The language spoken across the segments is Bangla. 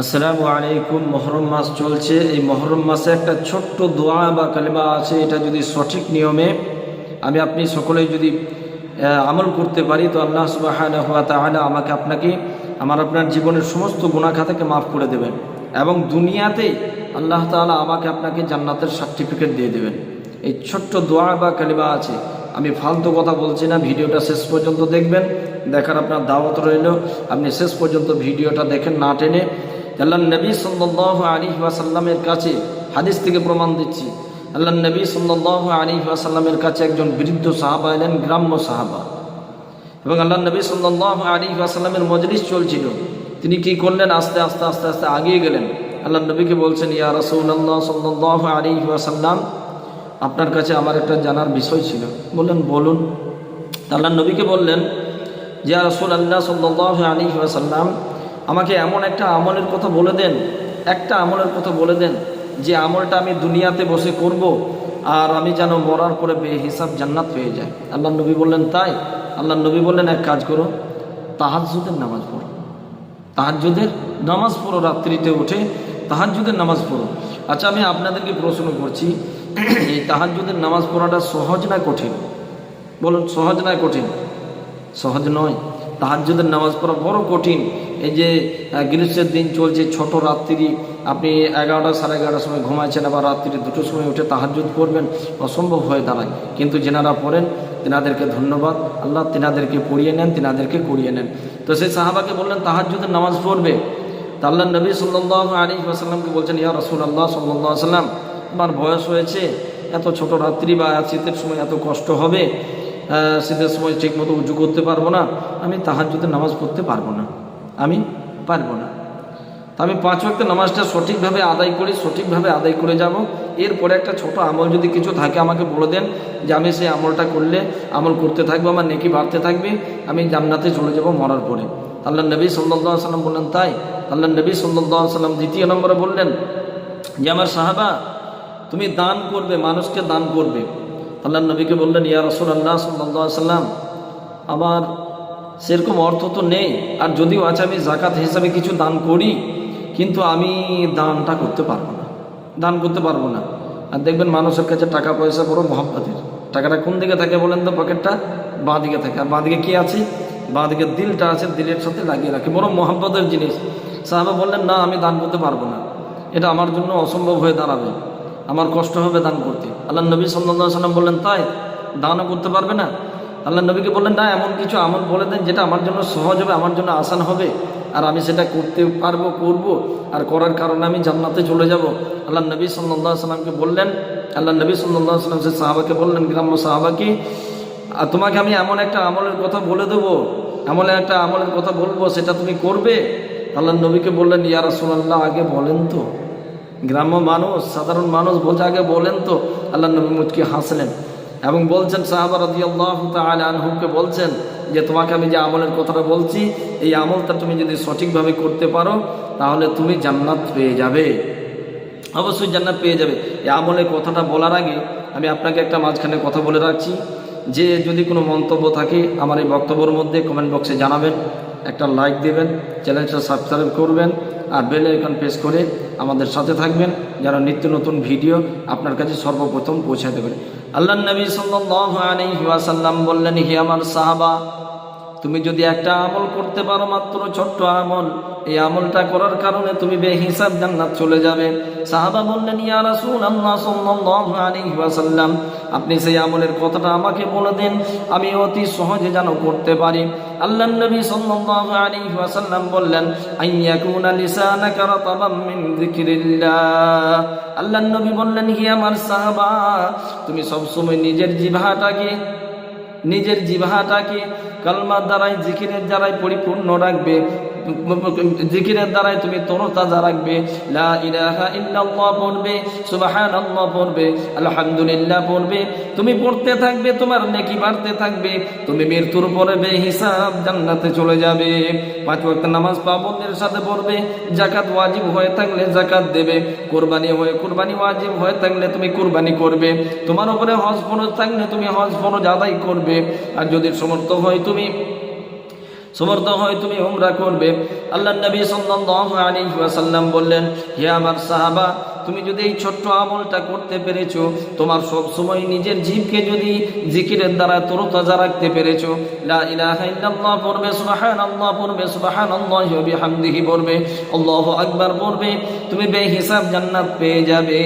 আসসালামু আলাইকুম, মহরম মাস চলছে। এই মহরম মাসে একটা ছোট্ট দোয়া বা কালিমা আছে, এটা যদি সঠিক নিয়মে আমি আপনি সকলেই যদি আমল করতে পারি, তো আল্লাহ সুবাহান হাত আমাকে আপনাকে, আমার আপনার জীবনের সমস্ত গুণাখা থেকে মাফ করে দেবেন এবং দুনিয়াতে আল্লাহ তাআলা আমাকে আপনাকে জান্নাতের সার্টিফিকেট দিয়ে দেবেন। এই ছোট্ট দোয়া বা কালিমা আছে, আমি ফালতু কথা বলছি না, ভিডিওটা শেষ পর্যন্ত দেখবেন, দেখার আপনার দাওয়াত রইল। আপনি শেষ পর্যন্ত ভিডিওটা দেখেন না টেনে আল্লাহ নবী সাল্লাহ আলী ওয়াসাল্লামের কাছে হাদিস থেকে প্রমাণ দিচ্ছি। আল্লাহ নবী সাল্লাহ আলী ওয়াসাল্লামের কাছে একজন বৃদ্ধ সাহাবা এলেন, গ্রাম্য সাহাবা। এবং আল্লাহ নবী সাল্লাহ আলী ওয়াসাল্লামের মজলিস চলছিল। তিনি কি করলেন? আস্তে আস্তে আস্তে আস্তে আগিয়ে গেলেন। আল্লাহ নবীকে বলছেন, ইয়া রসৌল্লাহ সাল্লাহ আলী ওয়াসাল্লাম, আপনার কাছে আমার একটা জানার বিষয় ছিল। বললেন, বলুন। আল্লাহ নবীকে বললেন যে রসুল আল্লাহ সাল্লাহ আলী ওয়াসাল্লাম আমাকে এমন একটা আমলের কথা বলে দেন, একটা আমলের কথা বলে দেন যে আমলটা আমি দুনিয়াতে বসে করব আর আমি যেন মরার পরে বেহিসাব জান্নাত পেয়ে যায়। আল্লাহ নবী বললেন, তাই? আল্লাহ নবী বললেন, এক কাজ করো, তাহাজ্জুদের নামাজ পড়ো। তাহাজ্জুদের নামাজ পড়ো রাত্রিতে উঠে, তাহাজ্জুদের নামাজ পড়ো। আচ্ছা আমি আপনাদেরকে প্রশ্ন করছি, এই তাহাজ্জুদের নামাজ পড়াটা সহজ না কঠিন? বলুন, সহজ না কঠিন? সহজ নয়। তাহাজ্জুদের নামাজ পড়া বড় কঠিন। এই যে গ্রীষ্মের দিন চলছে, ছোট রাত্রি, আপনি এগারোটা সাড়ে এগারোটার সময় ঘুমাচ্ছেন আবার রাত্রি দুটোর সময় উঠে তাহাজ্জুদ করবেন অসম্ভব হয়ে দাঁড়ায়। কিন্তু যেনারা পড়েন, তেনাদেরকে ধন্যবাদ। আল্লাহ তেনাদেরকে পড়িয়ে নেন, তেনাদেরকে করিয়ে নেন। তো সেই সাহাবাকে বললেন, তাহাজ্জুদের নামাজ পড়বে? তা আল্লাহ নবী সাল্লাহ আলী আসাল্লামকে বলছেন, ইয়া রসুল আল্লাহ সাল্লাহ সাল্লাম আমার বয়স হয়েছে, এত ছোট রাত্রি বা শীতের সময় এত কষ্ট হবে? শীতের সময় ঠিক মতো উঁচু করতে পারব না, আমি তাহাজ্জুদের নামাজ পড়তে পারব না। আমি পারব না। তা আমি পাঁচ ওয়াক্ত নামাজটা সঠিকভাবে আদায় করি, সঠিকভাবে আদায় করে যাব। এরপরে একটা ছোট আমল যদি কিছু থাকে, আমাকে বলে দেন যে আমি সেই আমলটা করলে, আমল করতে থাকব, আমার নেকি বাড়তে থাকবে, আমি জান্নাতে চলে যাব মরার পরে। আল্লাহ নবী সাল্লাহ সাল্লাম বললেন, তাই? আল্লাহ নবী সাল্লাহ সাল্লাম দ্বিতীয় নম্বরে বললেন, যে আমার সাহাবা, তুমি দান করবে, মানুষকে দান করবে। আল্লাহ নবীকে বললেন, ইয়া রসুল আল্লাহ সাল্লাম, আমার সেরকম অর্থ তো নেই, আর যদিও আছে আমি জাকাত হিসাবে কিছু দান করি, কিন্তু আমি দানটা করতে পারব না, দান করতে পারব না। আর দেখবেন মানুষের কাছে টাকা পয়সা বড় মহাব্বতের। টাকাটা কোন দিকে থাকে বলেন তো, পকেটটা বাঁ দিকে থাকে। আর বাঁ দিকে কী আছে? বাঁ দিকে দিলটা আছে, দিলের সাথে লাগিয়ে রাখে। বড় মহাব্বতের জিনিস। সাহাবা বললেন, না, আমি দান করতে পারব না। এটা আমার জন্য অসম্ভব হয়ে দাঁড়াবে। আমার কষ্ট হবে দান করতে। আল্লাহ নবী সাল্লাহ সাল্লাম বললেন, তাই, দানও করতে পারবে না? আল্লাহ নবীকে বললেন, না, এমন কিছু আমল বলে দেন যেটা আমার জন্য সহজ হবে, আমার জন্য আসান হবে। আর আমি সেটা করতে পারব, করব। আর করার কারণে আমি জান্নাতে চলে যাব। আল্লাহ নবী সাল্লাহ সাল্লামকে বললেন আল্লাহ নবী সাল্লাহ সাল্লাম সে সাহাবাকে বললেন, গ্রাম্য সাহাবাকে, আর তোমাকে আমি এমন একটা আমলের কথা বলে দেবো, এমন একটা আমলের কথা বলব, সেটা তুমি করবে? আল্লাহ নবীকে বললেন, ইয়া রাসূলুল্লাহ, আগে বলেন তো। গ্রাম্য মানুষ, সাধারণ মানুষ আগে বলেন তো, আল্লাহ নবী মুচকি হাসলেন। এবং বলছেন, সাহাবা আনহুকে বলছেন যে, তোমাকে আমি যে আমলের কথাটা বলছি, এই আমলটা তুমি যদি সঠিকভাবে করতে পারো, তাহলে তুমি জান্নাত পেয়ে যাবে। অবশ্যই জান্নাত পেয়ে যাবে। এই আমলের কথাটা বলার আগে আমি আপনাকে একটা মাঝখানে কথা বলে রাখছি। যে যদি কোনো মন্তব্য থাকে, আমার এই বক্তব্যের মধ্যে কমেন্ট বক্সে জানাবেন, একটা লাইক দেবেন চ্যানেলটা সাবস্ক্রাইব করবেন আর বেল আইকন প্রেস করে আমাদের সাথে থাকবেন। যেন নিত্য নতুন ভিডিও আপনার কাছে সর্বপ্রথম পৌঁছে দেবেন। আল্লাহ নবী ওয়াসাল্লাম বললেন, হে আমার সাহাবা, তুমি যদি একটা আমল করতে পারো মাত্র ছোট্ট আমল, এই আমলটা করার কারণে তুমি বেহিসাব জান্নাত চলে যাবে। সাহাবা বললেন, ইয়া রাসূলুল্লাহ সাল্লাল্লাহু আলাইহি ওয়াসাল্লাম আপনি সেই আমলের কথাটা আমাকে বলে দেন, আমি অতি সহজে যেন করতে পারি। বললেন আমার সাহাবা, তুমি সবসময় নিজের জিভাটাকে নিজের জিভাটাকে কালমার দ্বারাই, জিকিরের দ্বারাই পরিপূর্ণ রাখবে। জিকিরের দ্বারাই তুমি তরতাজা রাখবে। লা ইলাহা ইল্লাল্লাহ পড়বে পড়বে, আলহামদুলিল্লাহ পড়বে। তুমি পড়তে থাকবে, তোমার নেকি বাড়তে থাকবে। তুমি মৃত্যুর পরে হিসাব জান্নাতে চলে যাবে। পাঁচ ওয়াক্ত নামাজ পাবন্দের সাথে পড়বে জাকাত ওয়াজিব হয়ে থাকলে জাকাত দেবে। কোরবানি হয়ে কোরবানি ওয়াজিব হয়ে থাকলে তুমি কোরবানি করবে। তোমার উপরে হজ ফরজ থাকলে তুমি হজ ফরজ আদায় করবে। আর যদি সমর্থ হয় তুমি সমর্থ হয়, তুমি উমরা করবে। আল্লাহ নবী ওয়াসাল্লাম বললেন, হে আমার সাহাবা, তুমি যদি এই ছোট্ট আমলটা করতে পেরেছ, তোমার সব সময় নিজের জীবকে যদি জিকিরের দ্বারা তরতাজা রাখতে পেরেছ পড়বে পড়বে, সুবহানাল্লাহি পড়বে, আল্লাহু আকবার পড়বে, তুমি বেহিসাব জান্নাত পেয়ে যাবে।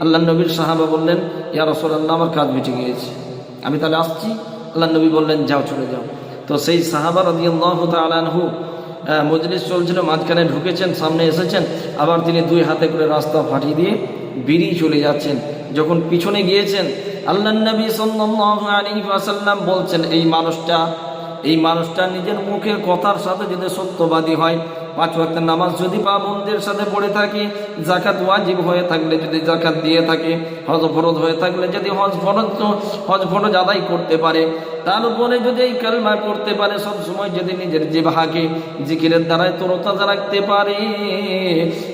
আল্লাহ নবীর সাহাবা বললেন ইয়ার ইয়া রাসূলুল্লাহ, আমার কাজ মিটে গিয়েছে। আমি তাহলে আসছি? আল্লাহ নবী বললেন, যাও, চলে যাও। তো সেই সাহাবা রাদিয়াল্লাহু মজলিস চলছিল, মাঝখানে ঢুকেছেন, সামনে এসেছেন, আবার তিনি দুই হাতে করে রাস্তা ফাটিয়ে দিয়ে বেরিয়ে চলে যাচ্ছেন। যখন পিছনে গিয়েছেন আল্লাহ নবী সাল্লাল্লাহু বলছেন, এই মানুষটা এই মানুষটা নিজের মুখের কথার সাথে যদি সত্যবাদী হয় পাঁচ ওয়াক্ত নামাজ যদি পাবন্দের সাথে পড়ে থাকে জাকাত ওয়াজিব হয়ে থাকলে যদি জাকাত দিয়ে থাকে, হজ ফরজ হয়ে থাকলে যদি হজ ফরজ হজ ফরজ আদায় করতে পারে, তার উপরে যদি এই কালমা পড়তে পারে, সব সময় যদি নিজের জিভাকে জিকিরের দ্বারাই তরতাজা রাখতে পারে,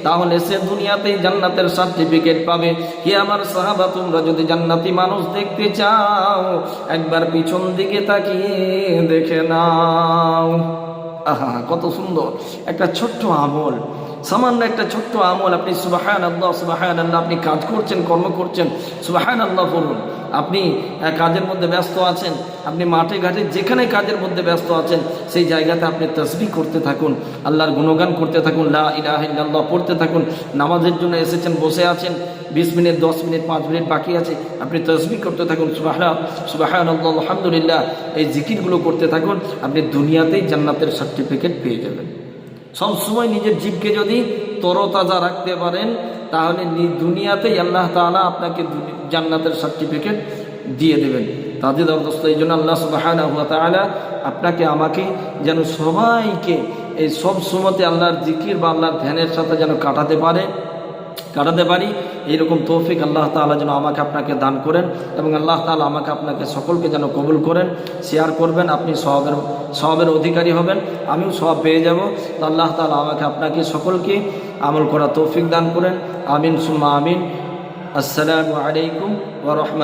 তাহলে সে দুনিয়াতেই জান্নাতের সার্টিফিকেট পাবে। কি আমার সাহাবা, তোমরা যদি জান্নাতি মানুষ দেখতে চাও, একবার পিছন দিকে তাকিয়ে দেখে নাও। আহা কত সুন্দর। একটা ছোট্ট আমল সামান্য একটা ছোট্ট আমল, আপনি সুবাহান আল্লাহ সুবাহান আল্লাহ আপনি কাজ করছেন, কর্ম করছেন সুবাহান আল্লাহ বলুন। আপনি কাজের মধ্যে ব্যস্ত আছেন, আপনি মাঠে, ঘাটে যেখানে কাজের মধ্যে ব্যস্ত আছেন, সেই জায়গাতে আপনি তসবি করতে থাকুন, আল্লাহর গুণগান করতে থাকুন, লা পড়তে থাকুন, নামাজের জন্য এসেছেন, বসে আছেন, বিশ মিনিট, দশ মিনিট, পাঁচ মিনিট বাকি আছে, আপনি তসবি করতে থাকুন, সুবাহান সুবাহান আল্লাহ আলহামদুলিল্লাহ, এই জিকিরগুলো করতে থাকুন, আপনি দুনিয়াতেই জান্নাতের সার্টিফিকেট পেয়ে যাবেন। সব সময় নিজের জীবকে যদি তরতাজা রাখতে পারেন, তাহলে দুনিয়াতেই আল্লাহ তালা আপনাকে জান্নাতের সার্টিফিকেট দিয়ে দেবেন। তাদের দরদস্ত এই জন্য আল্লাহ সুবাহানা হুয়া তালা আপনাকে, আমাকে যেন সবাইকে এই সব সময়তে আল্লাহর জিকির বা আল্লাহর ধ্যানের সাথে যেন কাটাতে পারে। কাটাতে পারি। এইরকম তৌফিক আল্লাহ তালা যেন আমাকে আপনাকে দান করেন এবং আল্লাহ তালা আমাকে আপনাকে সকলকে যেন কবুল করেন। শেয়ার করবেন, আপনি সবের সবের অধিকারী হবেন, আমিও সব পেয়ে যাব। তো আল্লাহ তালা আমাকে আপনাকে সকলকে আমল করা তৌফিক দান করেন। আমিন, সুম্মা আমিন। আসসালামু আলাইকুম ওয়া রাহমাতুল্লাহ